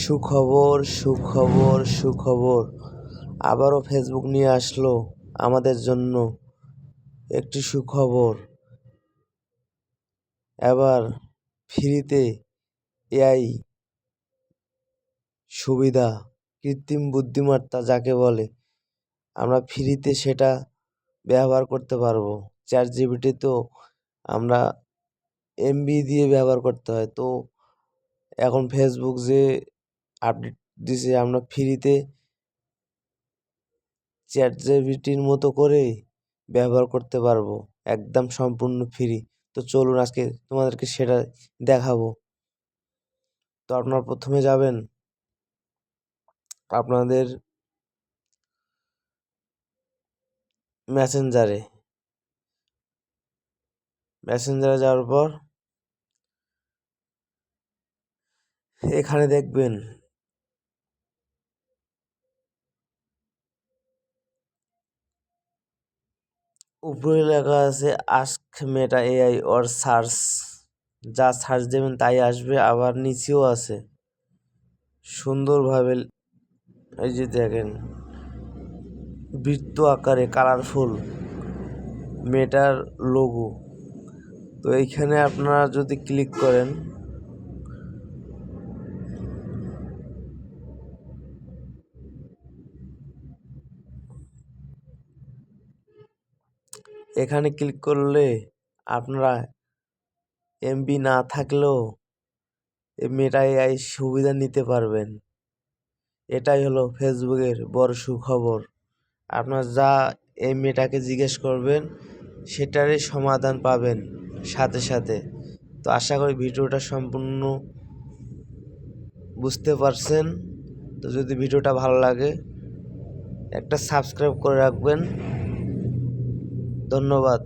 সুখবর সুখবর সুখবর। আবারও ফেসবুক নিয়ে আসলো আমাদের জন্য একটি সুখবর। এবার ফ্রিতে এআই সুবিধা, কৃত্রিম বুদ্ধিমত্তা যাকে বলে, আমরা ফ্রিতে সেটা ব্যবহার করতে পারব। চ্যাট জিপিটি তো আমরা এমবি দিয়ে ব্যবহার করতে হয়। তো এখন ফেসবুক যে আপডেট দিছে আমরা ফ্রিতে চ্যাট জিপিটির মতো করে ব্যবহার করতে পারব, একদম সম্পূর্ণ ফ্রি। তো চলুন আজকে তোমাদেরকে সেটা দেখাবো। তো আপনারা প্রথমে যাবেন। আপনাদের মেসেঞ্জারে। মেসেঞ্জারে যাওয়ার পর এখানে দেখবেন উপরে লেখা আছে ask Meta AI or search যা সার্চ দেবেন তাই আসবে, আবার নিচেও আছে। সুন্দরভাবে এই যে দেখেন, বৃত্ত আকারে কালারফুল মেটার লোগো তো এইখানে আপনারা যদি ক্লিক করেন এখানে ক্লিক করলে আপনারা এমবি না থাকলেও মেটা এআই সুবিধা নিতে পারবেন। এটাই হলো ফেসবুকের বড় সুখবর। আপনার যা এই মেয়েটাকে জিজ্ঞেস করবেন, সেটারই সমাধান পাবেন সাথে সাথে। তো আশা করি ভিডিওটা সম্পূর্ণ বুঝতে পারছেন। তো যদি ভিডিওটা ভালো লাগে, একটা সাবস্ক্রাইব করে রাখবেন। ধন্যবাদ।